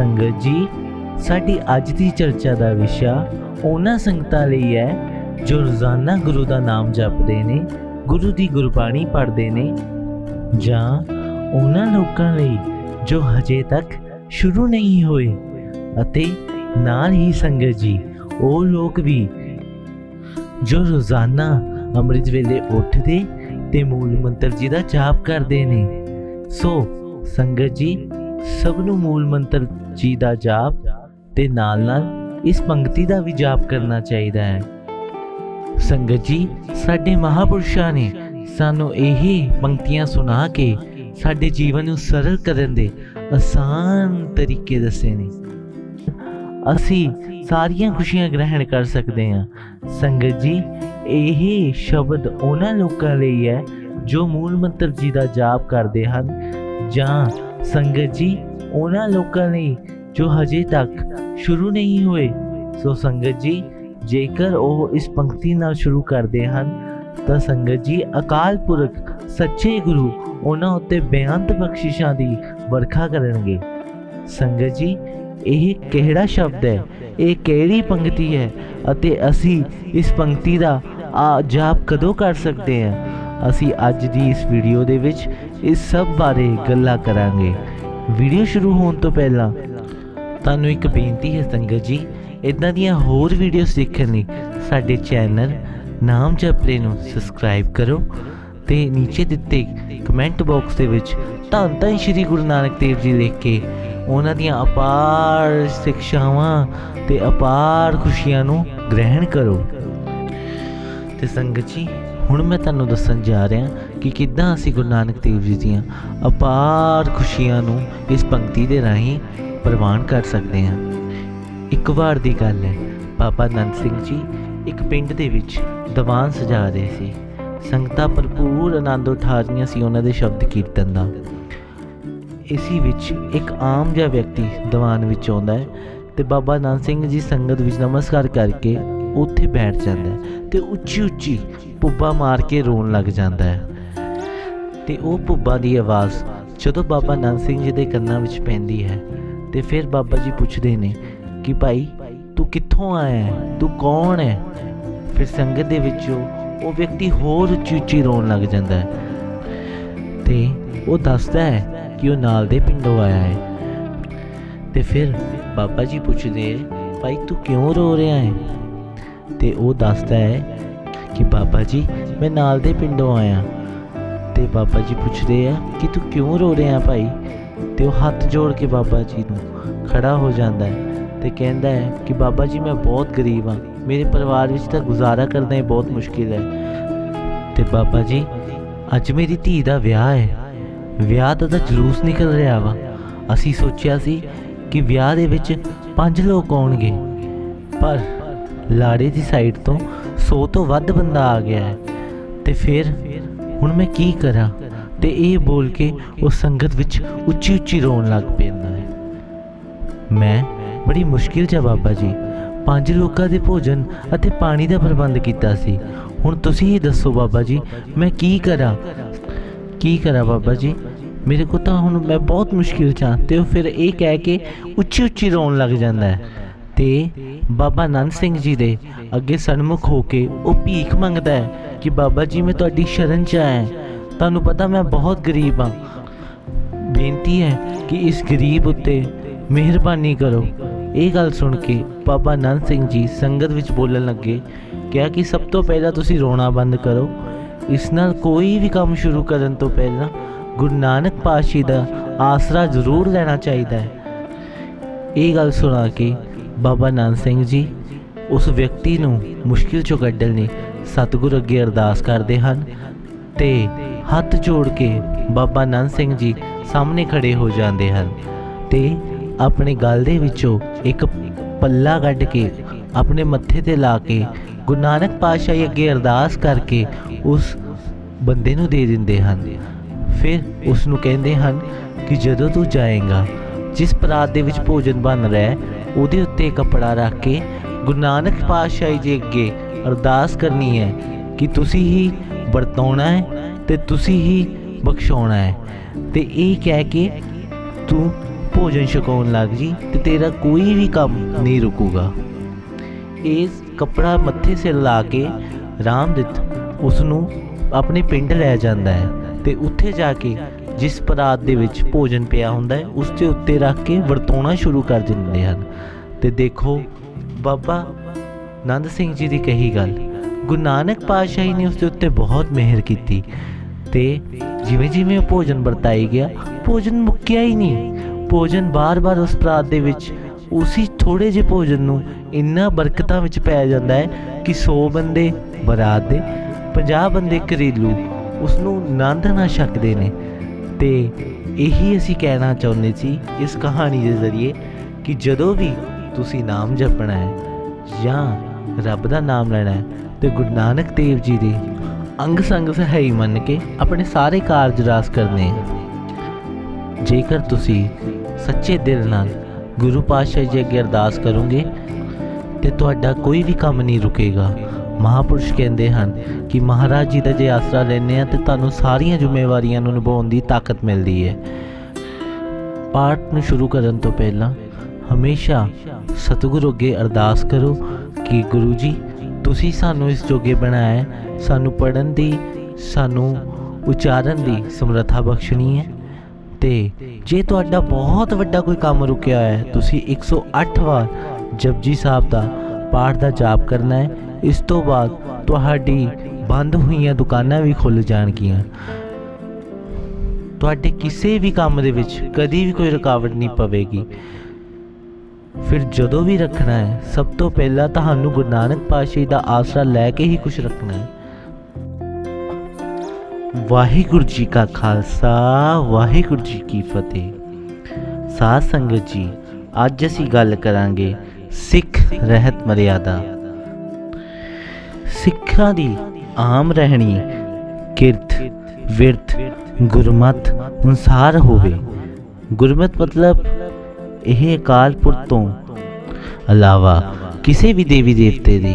ਸੰਗਤ ਜੀ, ਸਾਡੀ ਅੱਜ ਦੀ ਚਰਚਾ ਦਾ ਵਿਸ਼ਾ ਉਹਨਾਂ ਸੰਗਤਾਂ ਲਈ ਹੈ, ਜੋ ਰੋਜ਼ਾਨਾ ਗੁਰੂ ਦਾ ਨਾਮ ਜਪਦੇ ਨੇ, ਗੁਰੂ ਦੀ ਗੁਰਬਾਣੀ ਪੜ੍ਹਦੇ ਨੇ, ਜਾਂ ਉਹਨਾਂ ਲੋਕਾਂ ਲਈ ਜੋ ਹਜੇ ਤੱਕ ਸ਼ੁਰੂ ਨਹੀਂ ਹੋਏ, ਅਤੇ ਨਾਲ ਹੀ ਸੰਗਤ ਜੀ, ਉਹ ਲੋਕ ਵੀ ਜੋ ਰੋਜ਼ਾਨਾ ਅੰਮ੍ਰਿਤ ਵੇਲੇ ਉੱਠਦੇ ਤੇ ਮੂਲ ਮੰਤਰ ਜੀ ਦਾ ਜਾਪ ਕਰਦੇ ਨੇ। ਸੋ ਸੰਗਤ ਜੀ ਸਭ ਨੂੰ ਮੂਲ ਮੰਤਰ ਜੀ ਦਾ ਜਾਪ ਤੇ ਨਾਲ ਨਾਲ ਇਸ ਪੰਕਤੀ ਦਾ ਵੀ ਜਾਪ ਕਰਨਾ ਚਾਹੀਦਾ ਹੈ। ਸੰਗਤ ਜੀ, ਸਾਡੇ ਮਹਾਪੁਰਸ਼ਾਂ ਨੇ ਸਾਨੂੰ ਇਹ ਪੰਕਤੀਆਂ ਸੁਣਾ ਕੇ ਸਾਡੇ ਜੀਵਨ ਨੂੰ ਸਰਲ ਕਰਨ ਦੇ ਆਸਾਨ ਤਰੀਕੇ ਦੱਸੇ ਨੇ। ਅਸੀਂ ਸਾਰੀਆਂ ਖੁਸ਼ੀਆਂ ਗ੍ਰਹਿਣ ਕਰ ਸਕਦੇ ਹਾਂ। ਸੰਗਤ ਜੀ, ਇਹ ਸ਼ਬਦ ਉਹਨਾਂ ਲੋਕਾਂ ਲਈ ਹੈ ਜੋ ਮੂਲ ਮੰਤਰ ਜੀ ਦਾ ਜਾਪ ਕਰਦੇ ਹਨ ਜਾਂ ਸੰਗਤ ਜੀ, ਉਹਨਾਂ ਲੋਕਾਂ ਲਈ ਜੋ ਹਜੇ ਤੱਕ ਸ਼ੁਰੂ ਨਹੀਂ ਹੋਏ, ਸੋ ਸੰਗਤ ਜੀ, ਜੇਕਰ ਉਹ ਇਸ ਪੰਕਤੀ ਨਾਲ ਸ਼ੁਰੂ ਕਰਦੇ ਹਨ, ਤਾਂ ਸੰਗਤ ਜੀ, ਅਕਾਲ ਪੁਰਖ, ਸੱਚੇ ਗੁਰੂ ਉਹਨਾਂ ਉੱਤੇ ਬੇਅੰਤ ਬਖਸ਼ਿਸ਼ਾਂ ਦੀ ਵਰਖਾ ਕਰਨਗੇ। ਸੰਗਤ ਜੀ, ਇਹ ਕਿਹੜਾ ਸ਼ਬਦ ਹੈ? ਇਹ ਕਿਹੜੀ ਪੰਕਤੀ ਹੈ? ਅਤੇ ਅਸੀਂ ਇਸ ਪੰਕਤੀ ਦਾ ਆ ਜਾਪ ਕਦੋਂ ਕਰ ਸਕਦੇ ਹਾਂ? ਅਸੀਂ ਅੱਜ ਦੀ ਇਸ ਵੀਡੀਓ ਦੇ ਵਿੱਚ ਇਸ ਸਭ ਬਾਰੇ ਗੱਲਾਂ ਕਰਾਂਗੇ। ਵੀਡੀਓ ਸ਼ੁਰੂ ਹੋਣ ਤੋਂ ਪਹਿਲਾਂ ਤੁਹਾਨੂੰ ਇੱਕ ਬੇਨਤੀ ਹੈ ਸੰਗਤ ਜੀ ਇਦਾਂ ਦੀਆਂ ਹੋਰ ਵੀਡੀਓਜ਼ ਦੇਖਣ ਲਈ ਸਾਡੇ ਚੈਨਲ ਨਾਮ ਜਪਲੇ ਨੂੰ ਸਬਸਕ੍ਰਾਈਬ ਕਰੋ ਤੇ ਨੀਚੇ ਦਿੱਤੇ ਕਮੈਂਟ ਬਾਕਸ ਦੇ ਵਿੱਚ ਧੰਨ ਧੰਨ ਸ਼੍ਰੀ ਗੁਰੂ ਨਾਨਕ ਦੇਵ ਜੀ ਲਿਖ ਕੇ ਉਹਨਾਂ ਦੀਆਂ ਅਪਾਰ ਸਿੱਖਿਆਵਾਂ ਤੇ ਅਪਾਰ ਖੁਸ਼ੀਆਂ ਨੂੰ ਗ੍ਰਹਿਣ ਕਰੋ। ਤੇ ਸੰਗਤ ਜੀ ਹੁਣ ਮੈਂ ਤੁਹਾਨੂੰ ਦੱਸਣ ਜਾ ਰਿਹਾ ਕਿ ਕਿੱਦਾਂ ਅਸੀਂ ਗੁਰੂ ਨਾਨਕ ਦੇਵ ਜੀ ਦੀਆਂ ਅਪਾਰ ਖੁਸ਼ੀਆਂ ਨੂੰ ਇਸ ਪੰਕਤੀ ਦੇ ਰਾਹੀਂ ਪ੍ਰਵਾਨ ਕਰ ਸਕਦੇ ਹਾਂ। ਇੱਕ ਵਾਰ ਦੀ ਗੱਲ ਹੈ, ਬਾਬਾ ਨੰਦ ਸਿੰਘ ਜੀ ਇੱਕ ਪਿੰਡ ਦੇ ਵਿੱਚ ਦੀਵਾਨ ਸਜਾ ਰਹੇ ਸੀ। ਸੰਗਤਾਂ ਭਰਪੂਰ ਆਨੰਦ ਉਠਾ ਰਹੀਆਂ ਸੀ ਉਹਨਾਂ ਦੇ ਸ਼ਬਦ ਕੀਰਤਨ ਦਾ। ਇਸੀ ਵਿੱਚ ਇੱਕ ਆਮ ਜਿਹਾ ਵਿਅਕਤੀ ਦੀਵਾਨ ਵਿੱਚ ਆਉਂਦਾ ਹੈ ਤੇ ਬਾਬਾ ਨੰਦ ਸਿੰਘ ਜੀ ਸੰਗਤ ਵਿੱਚ ਨਮਸਕਾਰ ਕਰਕੇ ਉੱਥੇ ਬੈਠ ਜਾਂਦਾ ਹੈ ਤੇ ਉੱਚੀ ਉੱਚੀ ਪੁੱਬਾ ਮਾਰ ਕੇ ਰੋਣ ਲੱਗ ਜਾਂਦਾ ਹੈ। ਤੇ ਉਹ ਪੁੱਬਾ ਦੀ ਆਵਾਜ਼ ਜਦੋਂ ਬਾਬਾ ਨੰਦ ਸਿੰਘ ਜੀ ਦੇ ਕੰਨਾਂ ਵਿੱਚ ਪੈਂਦੀ ਹੈ ਤੇ ਫਿਰ ਬਾਬਾ ਜੀ ਪੁੱਛਦੇ ਨੇ ਕਿ ਭਾਈ, ਤੂੰ ਕਿੱਥੋਂ ਆਇਆ ਹੈ? ਤੂੰ ਕੌਣ ਹੈ? ਫਿਰ ਸੰਗਤ ਦੇ ਵਿੱਚੋਂ ਉਹ ਵਿਅਕਤੀ ਹੋਰ ਉੱਚੀ ਉੱਚੀ ਰੋਣ ਲੱਗ ਜਾਂਦਾ ਹੈ। ਤੇ ਉਹ ਦੱਸਦਾ ਹੈ ਕਿ ਉਹ ਨਾਲ ਦੇ ਪਿੰਡੋਂ ਆਇਆ ਹੈ। ਤੇ ਫਿਰ ਬਾਬਾ ਜੀ ਪੁੱਛਦੇ ਭਾਈ, ਤੂੰ ਕਿਉਂ ਰੋ ਰਿਹਾ ਹੈ? ਤੇ ਉਹ ਦੱਸਦਾ ਹੈ ਕਿ ਬਾਬਾ ਜੀ, ਮੈਂ ਨਾਲ ਦੇ ਪਿੰਡੋਂ ਆਇਆ। ਤੇ ਬਾਬਾ ਜੀ ਪੁੱਛਦੇ ਆ ਕਿ ਤੂੰ ਕਿਉਂ ਰੋ ਰਿਹਾ ਭਾਈ? ਤੇ ਉਹ ਹੱਥ ਜੋੜ ਕੇ ਬਾਬਾ ਜੀ ਨੂੰ ਖੜਾ ਹੋ ਜਾਂਦਾ ਹੈ ਤੇ ਕਹਿੰਦਾ ਹੈ ਕਿ ਬਾਬਾ ਜੀ, ਮੈਂ ਬਹੁਤ ਗਰੀਬ ਹਾਂ। ਮੇਰੇ ਪਰਿਵਾਰ ਵਿੱਚ ਤਾਂ ਗੁਜ਼ਾਰਾ ਕਰਨਾ ਹੀ ਬਹੁਤ ਮੁਸ਼ਕਿਲ ਹੈ। ਤੇ ਬਾਬਾ ਜੀ, ਅੱਜ ਮੇਰੀ ਧੀ ਦਾ ਵਿਆਹ ਹੈ। ਵਿਆਹ ਦਾ ਤਾਂ ਜਲੂਸ ਨਿਕਲ ਰਿਹਾ ਵਾ। ਅਸੀਂ ਸੋਚਿਆ ਸੀ ਕਿ ਵਿਆਹ ਦੇ ਵਿੱਚ ਪੰਜ ਲੋਕ ਆਉਣਗੇ। ਪਰ ਲਾੜੇ ਦੀ ਸਾਈਡ ਤੋਂ 100 ਤੋਂ ਵੱਧ ਬੰਦਾ ਆ ਗਿਆ ਹੈ। ਤੇ ਫਿਰ ਹੁਣ ਮੈਂ ਕੀ ਕਰਾਂ? ਤੇ ਇਹ ਬੋਲ ਕੇ ਉਹ ਸੰਗਤ ਵਿੱਚ ਉੱਚੀ ਉੱਚੀ ਰੋਣ ਲੱਗ ਪੈਂਦਾ ਹੈ। ਮੈਂ ਬੜੀ ਮੁਸ਼ਕਿਲ 'ਚ ਆ ਬਾਬਾ ਜੀ। ਪੰਜ ਲੋਕਾਂ ਦੇ ਭੋਜਨ ਅਤੇ ਪਾਣੀ ਦਾ ਪ੍ਰਬੰਧ ਕੀਤਾ ਸੀ। ਹੁਣ ਤੁਸੀਂ ਹੀ ਦੱਸੋ ਬਾਬਾ ਜੀ, ਮੈਂ ਕੀ ਕਰਾਂ? ਕੀ ਕਰਾਂ ਬਾਬਾ ਜੀ? ਮੇਰੇ ਕੋ ਤਾਂ ਹੁਣ ਮੈਂ ਬਹੁਤ ਮੁਸ਼ਕਿਲ 'ਚ ਹਾਂ। ਤੇ ਉਹ ਫਿਰ ਇਹ ਕਹਿ ਕੇ ਉੱਚੀ ਉੱਚੀ ਰੋਣ ਲੱਗ ਜਾਂਦਾ ਹੈ। ਤੇ ਬਾਬਾ ਨੰਦ ਸਿੰਘ ਜੀ ਦੇ ਅੱਗੇ ਸਨਮੁਖ ਹੋ ਕੇ ਉਹ ਭੀਖ ਮੰਗਦਾ ਹੈ ਕਿ ਬਾਬਾ ਜੀ, ਮੈਂ ਤੁਹਾਡੀ ਸ਼ਰਨ 'ਚ ਆਇਆ ਤੁਹਾਨੂੰ ਪਤਾ ਮੈਂ ਬਹੁਤ ਗਰੀਬ ਹਾਂ। ਬੇਨਤੀ ਹੈ ਕਿ ਇਸ ਗਰੀਬ ਉੱਤੇ ਮਿਹਰਬਾਨੀ ਕਰੋ। ਇਹ ਗੱਲ ਸੁਣ ਕੇ ਬਾਬਾ ਨੰਦ ਸਿੰਘ ਜੀ ਸੰਗਤ ਵਿੱਚ ਬੋਲਣ ਲੱਗੇ, ਕਿਹਾ ਕਿ ਸਭ ਤੋਂ ਪਹਿਲਾਂ ਤੁਸੀਂ ਰੋਣਾ ਬੰਦ ਕਰੋ। ਇਸ ਨਾਲ ਕੋਈ ਵੀ ਕੰਮ ਸ਼ੁਰੂ ਕਰਨ ਤੋਂ ਪਹਿਲਾਂ ਗੁਰੂ ਨਾਨਕ ਪਾਤਸ਼ਾਹ ਦਾ ਆਸਰਾ ਜ਼ਰੂਰ ਲੈਣਾ ਚਾਹੀਦਾ ਹੈ। ਇਹ ਗੱਲ ਸੁਣਾ ਕੇ ਬਾਬਾ ਨਾਨਕ ਸਿੰਘ ਜੀ, ਉਸ ਵਿਅਕਤੀ ਨੂੰ ਮੁਸ਼ਕਿਲ ਚੋਂ ਕੱਢਣ ਲਈ ਸਤਿਗੁਰ ਅੱਗੇ ਅਰਦਾਸ ਕਰਦੇ ਹਨ ਤੇ ਹੱਥ ਜੋੜ ਕੇ ਬਾਬਾ ਨੰਦ ਸਿੰਘ ਜੀ ਸਾਹਮਣੇ ਖੜੇ ਹੋ ਜਾਂਦੇ ਹਨ ਤੇ ਆਪਣੇ ਗਲ ਦੇ ਵਿੱਚੋਂ ਇੱਕ ਪੱਲਾ ਕੱਢ ਕੇ ਆਪਣੇ ਮੱਥੇ ਤੇ ਲਾ ਕੇ ਗੁਰੂ ਨਾਨਕ ਪਾਤਸ਼ਾਹ ਅੱਗੇ ਅਰਦਾਸ ਕਰਕੇ ਉਸ ਬੰਦੇ ਨੂੰ ਦੇ ਦਿੰਦੇ ਹਨ। ਫਿਰ ਉਸ ਨੂੰ ਕਹਿੰਦੇ ਹਨ ਕਿ ਜਦੋਂ ਤੂੰ ਜਾਏਗਾ, ਜਿਸ ਪਰਾਤ ਦੇ ਵਿੱਚ ਭੋਜਨ ਬਣ ਰਿਹਾ ਉਹਦੇ ਉੱਤੇ ਕੱਪੜਾ ਰੱਖ ਕੇ ਗੁਰੂ ਨਾਨਕ ਪਾਤਸ਼ਾਹ ਜੀ ਅੱਗੇ ਅਰਦਾਸ ਕਰਨੀ ਹੈ ਕਿ ਤੁਸੀਂ ਹੀ ਵਰਤਾਉਣਾ ਹੈ ਤੇ ਤੁਸੀਂ ਹੀ ਬਖਸ਼ਾਉਣਾ ਹੈ। ਤੇ ਇਹ ਕਹਿ ਕੇ ਤੂੰ ਭੋਜਨ ਛਕਾਉਣ ਲੱਗ ਜੀ ਤੇ ਤੇਰਾ ਕੋਈ ਵੀ ਕੰਮ ਨਹੀਂ ਰੁਕੂਗਾ। ਇਸ ਕੱਪੜਾ ਮੱਥੇ ਸਿਰ ਲਾ ਕੇ ਰਾਮਦਿੱਤ ਉਸ ਨੂੰ ਆਪਣੇ ਪਿੰਡ ਲੈ ਜਾਂਦਾ ਹੈ ਤੇ ਉੱਥੇ ਜਾ ਕੇ ਜਿਸ ਪਰਾਤ ਦੇ ਵਿੱਚ ਭੋਜਨ ਪਿਆ ਹੁੰਦਾ ਹੈ, ਉਸ ਦੇ ਉੱਤੇ ਰੱਖ ਕੇ ਵਰਤਾਉਣਾ ਸ਼ੁਰੂ ਕਰ ਦਿੰਦੇ ਹਨ। ਤੇ ਦੇਖੋ, ਬਾਬਾ ਨੰਦ ਸਿੰਘ ਜੀ ਦੀ ਕਹੀ ਗੱਲ, ਗੁਰੂ ਨਾਨਕ ਪਾਤਸ਼ਾਹੀ ਨੇ ਉਸ ਦੇ ਉੱਤੇ ਬਹੁਤ ਮਿਹਰ ਕੀਤੀ। ਤੇ ਜਿਵੇਂ ਜਿਵੇਂ ਉਹ ਭੋਜਨ ਵਰਤਾਈ ਗਿਆ, ਭੋਜਨ ਮੁੱਕਿਆ ਹੀ ਨਹੀਂ। ਭੋਜਨ ਬਾਰ-ਬਾਰ ਉਸ ਪ੍ਰਾਤ ਦੇ ਵਿੱਚ, ਉਸੇ ਥੋੜੇ ਜਿਹੇ ਭੋਜਨ ਨੂੰ ਇੰਨਾ ਬਰਕਤਾਂ ਵਿੱਚ ਪੈ ਜਾਂਦਾ ਹੈ ਕਿ 100 ਬੰਦੇ, ਬਰਾਤ ਦੇ 50 ਬੰਦੇ ਘਰੇਲੂ ਉਸ ਨੂੰ ਆਨੰਦ ਨਾਲ ਛਕਦੇ ਨੇ। ਤੇ ਇਹੀ ਅਸੀਂ ਕਹਿਣਾ ਚਾਹੁੰਦੇ ਸੀ ਇਸ ਕਹਾਣੀ ਦੇ ਜ਼ਰੀਏ ਕਿ ਜਦੋਂ ਵੀ ਤੁਸੀਂ ਨਾਮ ਜਪਣਾ ਹੈ ਜਾਂ ਰੱਬ ਦਾ ਨਾਮ ਲੈਣਾ ਹੈ ਤੇ ਗੁਰੂ ਨਾਨਕ ਦੇਵ ਜੀ ਦੇ ਅੰਗ ਸੰਗ ਸਹਾਈ ਮੰਨ ਕੇ ਆਪਣੇ ਸਾਰੇ ਕਾਰਜ ਰਾਸ ਕਰਨੇ ਜੇਕਰ ਤੁਸੀਂ ਸੱਚੇ ਦਿਲ ਨਾਲ ਗੁਰੂ ਪਾਤਸ਼ਾਹ ਜੀ ਅੱਗੇ ਅਰਦਾਸ ਕਰੋਗੇ ਤੇ ਤੁਹਾਡਾ ਕੋਈ ਵੀ ਕੰਮ ਨਹੀਂ ਰੁਕੇਗਾ। ਮਹਾਪੁਰਸ਼ ਕਹਿੰਦੇ ਹਨ ਕਿ ਮਹਾਰਾਜ ਜੀ ਦਾ ਜੇ ਆਸਰਾ ਲੈਂਦੇ ਆ ਤੇ ਤੁਹਾਨੂੰ ਸਾਰੀਆਂ ਜ਼ਿੰਮੇਵਾਰੀਆਂ ਨੂੰ ਨਿਭਾਉਣ ਦੀ ਤਾਕਤ ਮਿਲਦੀ ਹੈ। ਪਾਠ ਨੂੰ ਸ਼ੁਰੂ ਕਰਨ ਤੋਂ ਪਹਿਲਾਂ ਹਮੇਸ਼ਾ ਸਤਿਗੁਰੂ ਅੱਗੇ ਅਰਦਾਸ ਕਰੋ ਕਿ ਗੁਰੂ ਜੀ, ਤੁਸੀਂ ਸਾਨੂੰ ਇਸ ਜੋਗੇ ਬਣਾਇਆ ਸਾਨੂੰ ਪੜਨ ਦੀ, ਸਾਨੂੰ ਉਚਾਰਨ ਦੀ ਸਮਰੱਥਾ ਬਖਸ਼ਣੀ ਹੈ ਤੇ ਜੇ ਤੁਹਾਡਾ ਬਹੁਤ ਵੱਡਾ ਕੋਈ ਕੰਮ ਰੁਕਿਆ ਹੋਇਆ ਹੈ, ਤੁਸੀਂ 108 ਵਾਰ ਜਪਜੀ ਸਾਹਿਬ ਦਾ ਪਾਠ ਦਾ ਜਾਪ ਕਰਨਾ ਹੈ ਇਸ ਤੋਂ ਬਾਅਦ ਤੁਹਾਡੀ ਬੰਦ ਹੋਈਆਂ ਦੁਕਾਨਾਂ ਵੀ ਖੁੱਲ ਜਾਣਗੀਆਂ। ਤੁਹਾਡੇ ਕਿਸੇ ਵੀ ਕੰਮ ਦੇ ਵਿੱਚ ਕਦੀ ਵੀ ਕੋਈ ਰੁਕਾਵਟ ਨਹੀਂ ਪਵੇਗੀ। ਫਿਰ ਜਦੋਂ ਵੀ ਰੱਖਣਾ ਹੈ, ਸਭ ਤੋਂ ਪਹਿਲਾਂ ਤੁਹਾਨੂੰ ਗੁਰੂ ਨਾਨਕ ਪਾਤਸ਼ਾਹ ਦਾ ਆਸਰਾ ਲੈ ਕੇ ਹੀ ਕੁਝ ਰੱਖਣਾ ਹੈ। ਵਾਹਿਗੁਰੂ ਜੀ ਕਾ ਖਾਲਸਾ, ਵਾਹਿਗੁਰੂ ਜੀ ਕੀ ਫਤਿਹ। ਸਾਧ ਸੰਗਤ ਜੀ, ਅੱਜ ਅਸੀਂ ਗੱਲ ਕਰਾਂਗੇ ਸਿੱਖ ਰਹਿਤ ਮਰਿਆਦਾ ਸਿੱਖਾਂ ਦੀ ਆਮ ਰਹਿਣੀ ਕਿਰਤ, ਵਿਰਤ, ਗੁਰਮਤ, ਅਨੁਸਾਰ ਹੋਵੇ। ਗੁਰਮਤ ਮਤਲਬ ਇਹ ਅਕਾਲ ਪੁਰਖ ਤੋਂ ਇਲਾਵਾ ਕਿਸੇ ਵੀ ਦੇਵੀ ਦੇਵਤੇ ਦੀ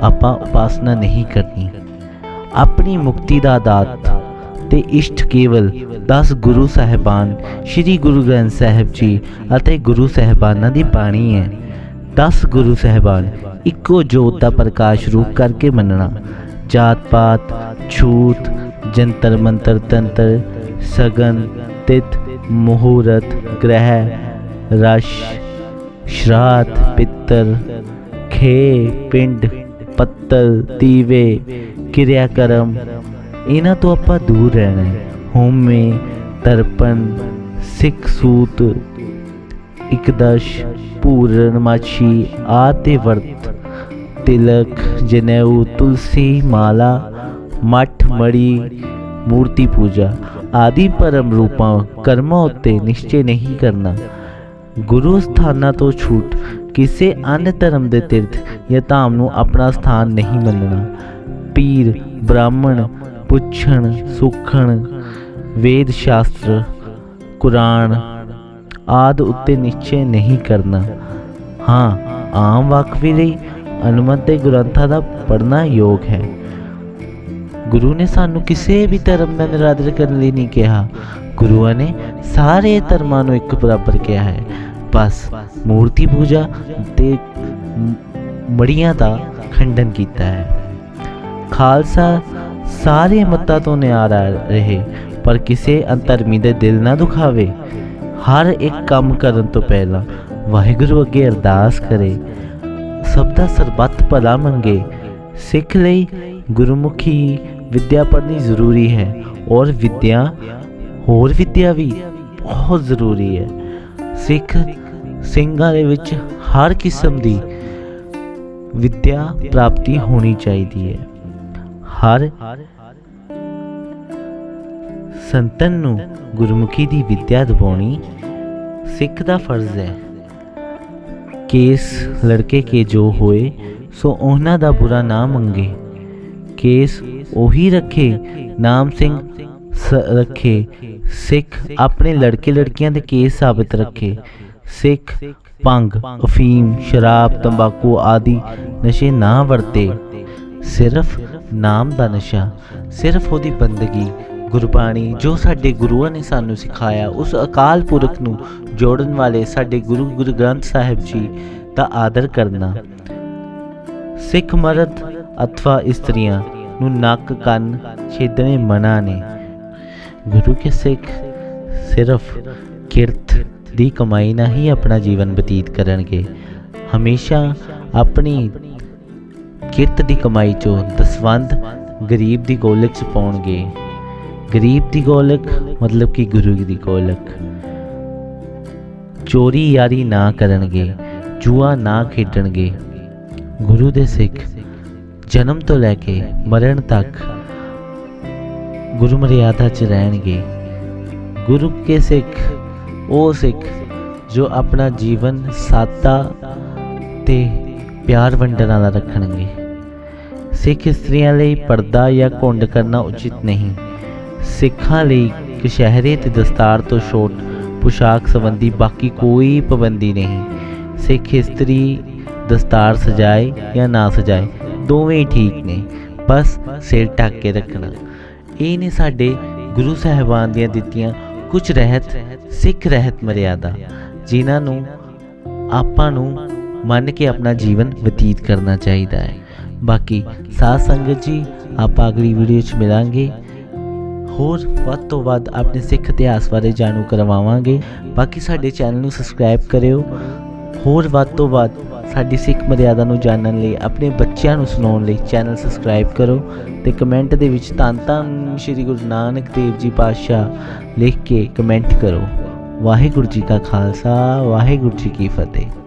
ਆਪਾਂ ਉਪਾਸਨਾ ਨਹੀਂ ਕਰਨੀ। ਆਪਣੀ ਮੁਕਤੀ ਦਾ ਦਾਤ ਤੇ ਇਸ਼ਟ ਕੇਵਲ 10 ਗੁਰੂ ਸਾਹਿਬਾਨ, ਸ੍ਰੀ ਗੁਰੂ ਗ੍ਰੰਥ ਸਾਹਿਬ ਜੀ ਅਤੇ ਗੁਰੂ ਸਾਹਿਬਾਨਾਂ ਦੀ ਬਾਣੀ ਹੈ। 10 ਗੁਰੂ ਸਾਹਿਬਾਨ ਇੱਕੋ ਜੋਤ ਦਾ ਪ੍ਰਕਾਸ਼ ਰੂਪ ਕਰਕੇ ਮੰਨਣਾ। ਜਾਤ ਪਾਤ, ਛੂਤ, ਜੰਤਰ ਮੰਤਰ, ਤੰਤਰ, ਸਗਨ ਤਿਤ ਮਹੂਰਤ, ਗ੍ਰਹਿ, ਰਸ਼, ਸ਼ਰਾਧ, ਪਿੱਤਰ ਖੇ ਪਿੰਡ, ਪੱਤਲ, ਦੀਵੇ ਕਿਰਿਆ ਕਰਮ ਇਹਨਾਂ ਤੋਂ ਆਪਾਂ ਦੂਰ ਰਹਿਣਾ ਹੈ। ਹੋਮੇ ਤਰਪਨ ਸਿੱਖ ਸੂਤ, ਇਕਦਸ਼ ਪੂਰਨਮਾਸ਼ੀ ਆਦਿ ਵਰਤ। ਤਿਲਕ, ਜਨੇਊ, ਤੁਲਸੀ, ਮਾਲਾ, ਮਠ, ਮੜੀ, ਮੂਰਤੀ ਪੂਜਾ ਆਦਿ ਪਰਮ ਰੂਪਾਂ ਕਰਮਾਂ ਉੱਤੇ ਨਿਸ਼ਚੈ ਨਹੀਂ ਕਰਨਾ। ਗੁਰੂ ਸਥਾਨਾਂ ਤੋਂ ਛੂਟ ਕਿਸੇ ਅਨ ਧਰਮ ਦੇ ਤੀਰਥ ਜਾਂ ਧਾਮ ਨੂੰ ਆਪਣਾ ਸਥਾਨ ਨਹੀਂ ਮੰਨਣਾ। ਪੀਰ, ਬ੍ਰਾਹਮਣ, ਪੁੱਛਣ, ਸੁਖਣ, ਵੇਦ ਸ਼ਾਸਤਰ, ਕੁਰਾਨ ਆਦ ਉੱਤੇ ਨਿਸ਼ਚੈ ਨਹੀਂ ਕਰਨਾ। ਹਾਂ, ਆਮ ਵਾਕਫੀ ਲਈ ਅਨੁਮਤ ਦੇ ਗ੍ਰੰਥਾਂ ਦਾ ਪੜਨਾ ਯੋਗ ਹੈ। ਗੁਰੂ ਨੇ ਸਾਨੂੰ ਕਿਸੇ ਵੀ ਧਰਮ ਦਾ ਨਿਰਾਦਰ ਕਰਨ ਲਈ ਨਹੀਂ ਕਿਹਾ। ਗੁਰੂਆਂ ਨੇ ਸਾਰੇ ਧਰਮਾਂ ਨੂੰ ਇੱਕ ਬਰਾਬਰ ਕਿਹਾ ਹੈ। ਬਸ ਮੂਰਤੀ ਪੂਜਾ ਤੇ ਮੜੀਆਂ ਦਾ ਖੰਡਨ ਕੀਤਾ ਹੈ। ਖਾਲਸਾ ਸਾਰੇ ਮੱਤਾਂ ਤੋਂ ਨਿਆਰਾ ਰਹੇ, ਪਰ ਕਿਸੇ ਅੰਤਰਮੀ ਦੇ ਦਿਲ ਨਾ ਦੁਖਾਵੇ। ਹਰ ਇੱਕ ਕੰਮ ਕਰਨ ਤੋਂ ਪਹਿਲਾਂ ਵਾਹਿਗੁਰੂ ਅੱਗੇ ਅਰਦਾਸ ਕਰੇ। ਸਭ ਦਾ ਸਰਬੱਤ ਭਲਾ ਮੰਗੇ। ਸਿੱਖ ਲਈ ਗੁਰਮੁਖੀ ਵਿੱਦਿਆ ਪੜ੍ਹਨੀ ਜ਼ਰੂਰੀ ਹੈ ਔਰ ਵਿੱਦਿਆ, ਹੋਰ ਵਿੱਦਿਆ ਵੀ ਬਹੁਤ ਜ਼ਰੂਰੀ ਹੈ। ਸਿੱਖ ਸਿੰਘਾਂ ਦੇ ਵਿੱਚ ਹਰ ਕਿਸਮ ਦੀ ਵਿੱਦਿਆ ਪ੍ਰਾਪਤੀ ਹੋਣੀ ਚਾਹੀਦੀ ਹੈ। ਹਰ ਸੰਤਨ ਨੂੰ ਗੁਰਮੁਖੀ ਦੀ ਵਿੱਦਿਆ ਦਿਵਾਉਣੀ ਸਿੱਖ ਦਾ ਫਰਜ਼ ਹੈ। ਕੇਸ ਲੜਕੇ ਕੇ ਜੋ ਹੋਏ, ਸੋ ਉਹਨਾਂ ਦਾ ਬੁਰਾ ਨਾ ਮੰਗੇ। ਕੇਸ ਉਹੀ ਰੱਖੇ, ਨਾਮ ਸਿੰਘ ਰੱਖੇ, ਸਿੱਖ ਆਪਣੇ ਲੜਕੇ ਲੜਕੀਆਂ ਦੇ ਕੇਸ ਸਾਬਤ ਰੱਖੇ। ਸਿੱਖ, ਭੰਗ, ਅਫੀਮ, ਸ਼ਰਾਬ, ਤੰਬਾਕੂ ਆਦਿ ਨਸ਼ੇ ਨਾ ਵਰਤੇ। ਸਿਰਫ ਨਾਮ ਦਾ ਨਸ਼ਾ, ਸਿਰਫ ਉਹਦੀ ਬੰਦਗੀ, ਗੁਰਬਾਣੀ ਜੋ ਸਾਡੇ ਗੁਰੂਆਂ ਨੇ ਸਾਨੂੰ ਸਿਖਾਇਆ, ਉਸ ਅਕਾਲ ਪੁਰਖ ਨੂੰ ਜੋੜਨ ਵਾਲੇ ਸਾਡੇ ਗੁਰੂ ਗੁਰੂ ਗ੍ਰੰਥ ਸਾਹਿਬ ਜੀ ਦਾ ਆਦਰ ਕਰਨਾ। ਸਿੱਖ ਮਰਦ ਅਥਵਾ ਇਸਤਰੀਆਂ ਨੂੰ ਨੱਕ, ਕੰਨ ਛੇਦਣੇ ਮਨਾ ਨੇ। ਗੁਰੂ ਕੇ ਸਿੱਖ ਸਿਰਫ ਕਿਰਤ ਦੀ ਕਮਾਈ ਨਾਲ ਹੀ ਆਪਣਾ ਜੀਵਨ ਬਤੀਤ ਕਰਨਗੇ। ਹਮੇਸ਼ਾ ਆਪਣੀ ਕਿਰਤ ਦੀ ਕਮਾਈ ਚੋਂ ਦਸਵੰਧ ਗਰੀਬ ਦੀ ਗੋਲਕ ਚ ਪਾਉਣਗੇ। ਗਰੀਬ ਦੀ ਗੋਲਕ ਮਤਲਬ ਕਿ ਗੁਰੂ ਦੀ ਗੋਲਕ। ਚੋਰੀ ਯਾਰੀ ਨਾ ਕਰਨਗੇ, ਜੂਆ ਨਾ ਖੇਡਣਗੇ। ਗੁਰੂ ਦੇ ਸਿੱਖ ਜਨਮ ਤੋਂ ਲੈ ਕੇ ਮਰਨ ਤੱਕ ਗੁਰੂ ਮਰਿਆਦਾ 'ਚ ਰਹਿਣਗੇ। ਗੁਰੂ ਕੇ ਸਿੱਖ, ਉਹ ਸਿੱਖ ਜੋ ਆਪਣਾ ਜੀਵਨ ਸਾਦਾ ਤੇ ਪਿਆਰ ਵੰਡਣ ਵਾਲਾ ਰੱਖਣਗੇ। ਸਿੱਖ ਇਸਤਰੀਆਂ ਲਈ ਪਰਦਾ ਜਾਂ ਘੁੰਡ ਕਰਨਾ ਉਚਿਤ ਨਹੀਂ। ਸਿੱਖਾਂ ਲਈ ਕਸ਼ਹਿਰੇ ਤੇ ਦਸਤਾਰ ਤੋਂ ਛੋਟ ਪੁਸ਼ਾਕ ਸੰਬੰਧੀ ਬਾਕੀ ਕੋਈ ਪਾਬੰਦੀ ਨਹੀਂ। ਸਿੱਖ ਇਸਤਰੀ ਦਸਤਾਰ ਸਜਾਏ ਜਾਂ ਨਾ ਸਜਾਏ, ਦੋਵੇਂ ਹੀ ਠੀਕ ਨੇ। ਬਸ ਸਿਰ ਢੱਕ ਕੇ ਰੱਖਣਾ। ਇਹ ਨੇ ਸਾਡੇ ਗੁਰੂ ਸਾਹਿਬਾਨ ਦੀਆਂ ਦਿੱਤੀਆਂ ਕੁਝ ਰਹਿਤ, ਸਿੱਖ ਰਹਿਤ ਮਰਿਆਦਾ, ਜਿਨ੍ਹਾਂ ਨੂੰ ਆਪਾਂ ਨੂੰ ਮੰਨ ਕੇ ਆਪਣਾ ਜੀਵਨ ਬਤੀਤ ਕਰਨਾ ਚਾਹੀਦਾ ਹੈ। ਬਾਕੀ ਸਾਧ ਸੰਗਤ ਜੀ, ਆਪਾਂ ਅਗਲੀ ਵੀਡੀਓ 'ਚ ਮਿਲਾਂਗੇ। ਹੋਰ ਵੱਧ ਤੋਂ ਵੱਧ ਆਪਣੇ ਸਿੱਖ ਇਤਿਹਾਸ ਬਾਰੇ ਜਾਣੂ ਕਰਵਾਵਾਂਗੇ। ਬਾਕੀ ਸਾਡੇ ਚੈਨਲ ਨੂੰ ਸਬਸਕ੍ਰਾਈਬ ਕਰਿਓ। ਹੋਰ ਵੱਧ ਤੋਂ ਵੱਧ ਸਾਡੀ ਸਿੱਖ ਮਰਿਆਦਾ ਨੂੰ ਜਾਣਨ ਲਈ, ਆਪਣੇ ਬੱਚਿਆਂ ਨੂੰ ਸੁਣਾਉਣ ਲਈ ਚੈਨਲ ਸਬਸਕ੍ਰਾਈਬ ਕਰੋ ਤੇ ਕਮੈਂਟ ਦੇ ਵਿੱਚ ਧੰਨ ਧੰਨ ਸ਼੍ਰੀ ਗੁਰੂ ਨਾਨਕ ਦੇਵ ਜੀ ਪਾਤਸ਼ਾਹ ਲਿਖ ਕੇ ਕਮੈਂਟ ਕਰੋ। ਵਾਹਿਗੁਰੂ ਜੀ ਕਾ ਖਾਲਸਾ, ਵਾਹਿਗੁਰੂ ਜੀ ਕੀ ਫਤਿਹ।